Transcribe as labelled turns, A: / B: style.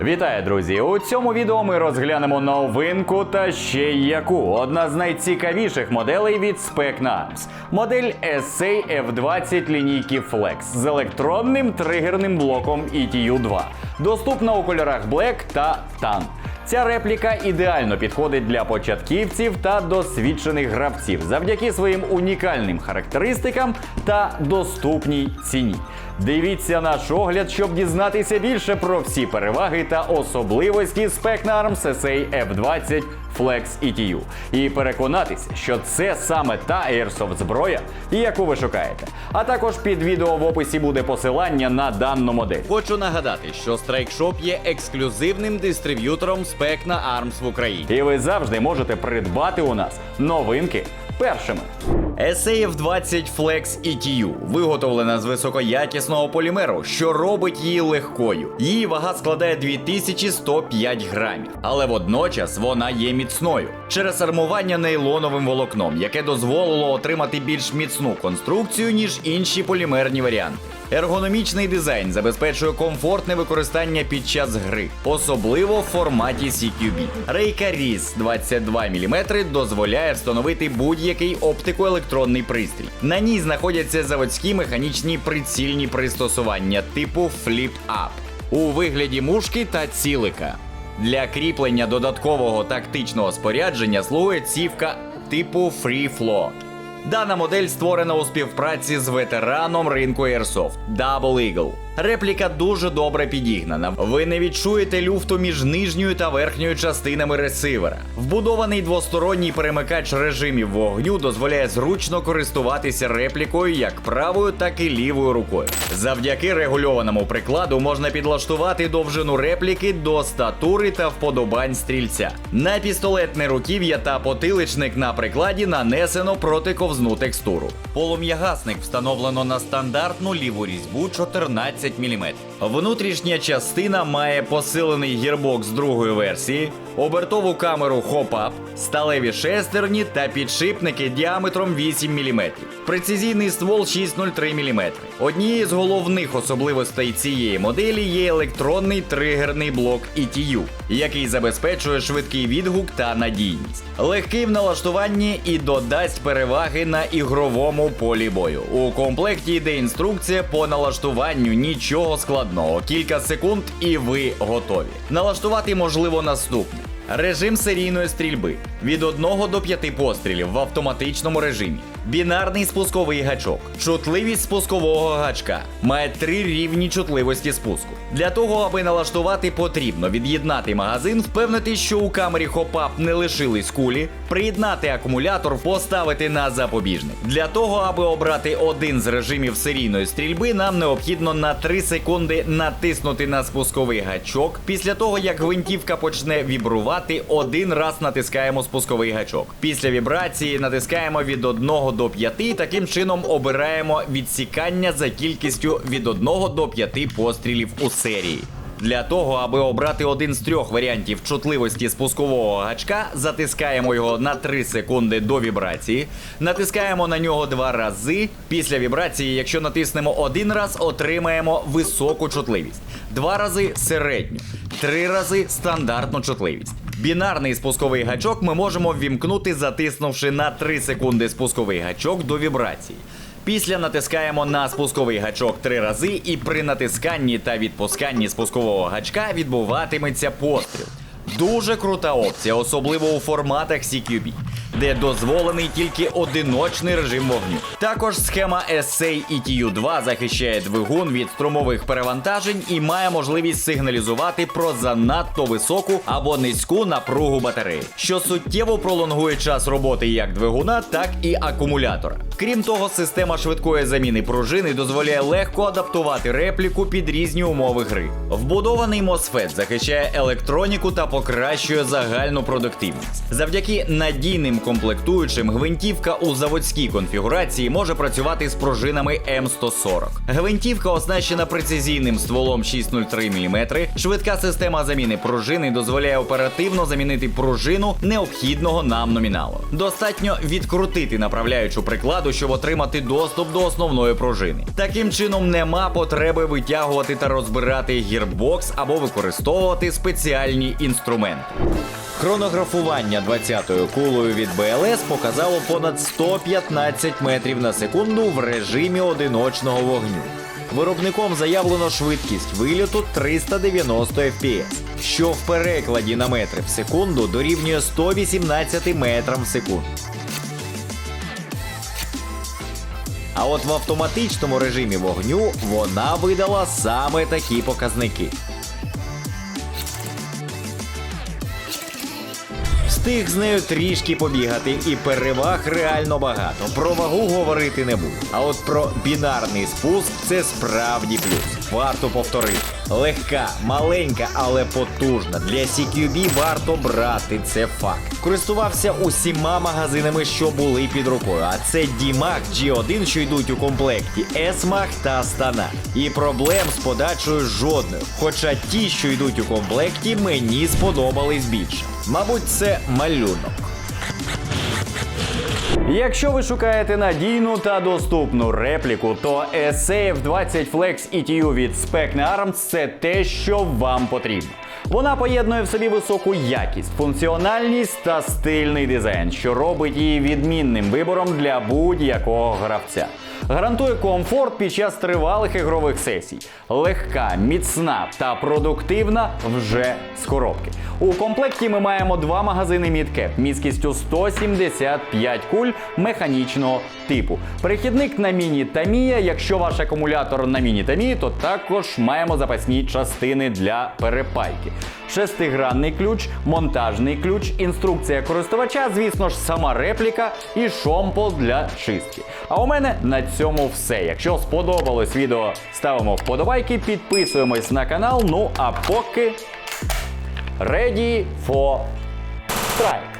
A: Вітаю, друзі! У цьому відео ми розглянемо новинку та ще яку. Одна з найцікавіших моделей від Spec Arms. Модель SA F20 лінійки Flex з електронним тригерним блоком ETU2. Доступна у кольорах Black та Tan. Ця репліка ідеально підходить для початківців та досвідчених гравців завдяки своїм унікальним характеристикам та доступній ціні. Дивіться наш огляд, щоб дізнатися більше про всі переваги та особливості Specnarm CSA F20 Flex ETU і переконатися, що це саме та Airsoft зброя, яку ви шукаєте. А також під відео в описі буде посилання на дану модель.
B: Хочу нагадати, що Strike Shop є ексклюзивним дистриб'ютором спек на Arms в Україні.
A: І ви завжди можете придбати у нас новинки першими.
B: SAF-20 Flex ETU виготовлена з високоякісного полімеру, що робить її легкою. Її вага складає 2105 грамів, але водночас вона є міцною через армування нейлоновим волокном, яке дозволило отримати більш міцну конструкцію ніж інші полімерні варіанти. Ергономічний дизайн забезпечує комфортне використання під час гри, особливо в форматі CQB. Рейка RIS 22 мм дозволяє встановити будь-який оптико-електронний пристрій. На ній знаходяться заводські механічні прицільні пристосування типу Flip Up у вигляді мушки та цілика. Для кріплення додаткового тактичного спорядження слугує цівка типу Free Flow. Дана модель створена у співпраці з ветераном ринку Airsoft Double Eagle. Репліка дуже добре підігнана. Ви не відчуєте люфту між нижньою та верхньою частинами ресивера. Вбудований двосторонній перемикач режимів вогню дозволяє зручно користуватися реплікою як правою, так і лівою рукою. Завдяки регульованому прикладу можна підлаштувати довжину репліки до статури та вподобань стрільця. На пістолетне руків'я та потиличник на прикладі нанесено протиковзну текстуру. Полум'ягасник встановлено на стандартну ліву різьбу 14 мм. Внутрішня частина має посилений гірбокс другої версії, обертову камеру хоп-ап, сталеві шестерні та підшипники діаметром 8 мм. Прецизійний ствол 6,03 мм. Однією з головних особливостей цієї моделі є електронний тригерний блок ETU, який забезпечує швидкий відгук та надійність. Легкий в налаштуванні і додасть переваги на ігровому полі бою. У комплекті йде інструкція по налаштуванню нічого складного. Кілька секунд і ви готові. Налаштувати можливо наступне. Режим серійної стрільби від 1 до 5 пострілів в автоматичному режимі. Бінарний спусковий гачок. Чутливість спускового гачка має три рівні чутливості спуску. Для того, аби налаштувати, потрібно від'єднати магазин, впевнити, що у камері хопап не лишились кулі, приєднати акумулятор, поставити на запобіжник. Для того, аби обрати один з режимів серійної стрільби, нам необхідно на 3 секунди натиснути на спусковий гачок. Після того, як гвинтівка почне вібрувати, один раз натискаємо спусковий гачок. Після вібрації натискаємо від 1 до 5, таким чином обираємо відсікання за кількістю від 1 до 5 пострілів у серії. Для того, аби обрати один з трьох варіантів чутливості спускового гачка, затискаємо його на 3 секунди до вібрації, натискаємо на нього два рази. Після вібрації, якщо натиснемо один раз, отримаємо високу чутливість, два рази середню, три рази стандартну чутливість. Бінарний спусковий гачок ми можемо ввімкнути, затиснувши на 3 секунди спусковий гачок до вібрації. Після натискаємо на спусковий гачок три рази, і при натисканні та відпусканні спускового гачка відбуватиметься постріл. Дуже крута опція, особливо у форматах CQB, де дозволений тільки одиночний режим вогню. Також схема SA ETU2 захищає двигун від струмових перевантажень і має можливість сигналізувати про занадто високу або низьку напругу батареї, що суттєво пролонгує час роботи як двигуна, так і акумулятора. Крім того, система швидкої заміни пружини дозволяє легко адаптувати репліку під різні умови гри. Вбудований MOSFET захищає електроніку та покращує загальну продуктивність. Завдяки надійним комплектуючим, гвинтівка у заводській конфігурації може працювати з пружинами М140. Гвинтівка оснащена прецизійним стволом 603 мм. Швидка система заміни пружини дозволяє оперативно замінити пружину необхідного нам номіналу. Достатньо відкрутити направляючу прикладу, щоб отримати доступ до основної пружини. Таким чином нема потреби витягувати та розбирати гірбокс або використовувати спеціальні інструменти. Хронографування 20-ю кулою від БЛС показало понад 115 метрів на секунду в режимі одиночного вогню. Виробником заявлено швидкість вильоту 390 FPS, що в перекладі на метри в секунду дорівнює 118 метрам в секунду. А от в автоматичному режимі вогню вона видала саме такі показники. Встиг з нею трішки побігати, і переваг реально багато. Про вагу говорити не буду. А от про бінарний спуск це справді плюс. Варто повторити. Легка, маленька, але потужна. Для CQB варто брати це факт. Користувався усіма магазинами, що були під рукою. А це D-Mag G1, що йдуть у комплекті, S-Mag та Astana. І проблем з подачею жодної. Хоча ті, що йдуть у комплекті, мені сподобались більше. Мабуть, це малюнок.
A: Якщо ви шукаєте надійну та доступну репліку, то SAF 20 Flex ETU від Specne Arms – це те, що вам потрібно. Вона поєднує в собі високу якість, функціональність та стильний дизайн, що робить її відмінним вибором для будь-якого гравця. Гарантує комфорт під час тривалих ігрових сесій. Легка, міцна та продуктивна вже з коробки. У комплекті ми маємо два магазини мідкеп міськістю 175 куль механічного типу. Перехідник на міні Тамія. Якщо ваш акумулятор на міні Тамії, то також маємо запасні частини для перепайки. Шестигранний ключ, монтажний ключ, інструкція користувача, звісно ж, сама репліка і шомпол для чистки. А у мене на цьому все. Якщо сподобалось відео, ставимо вподобайки, підписуємось на канал. Ну а поки ready for strike.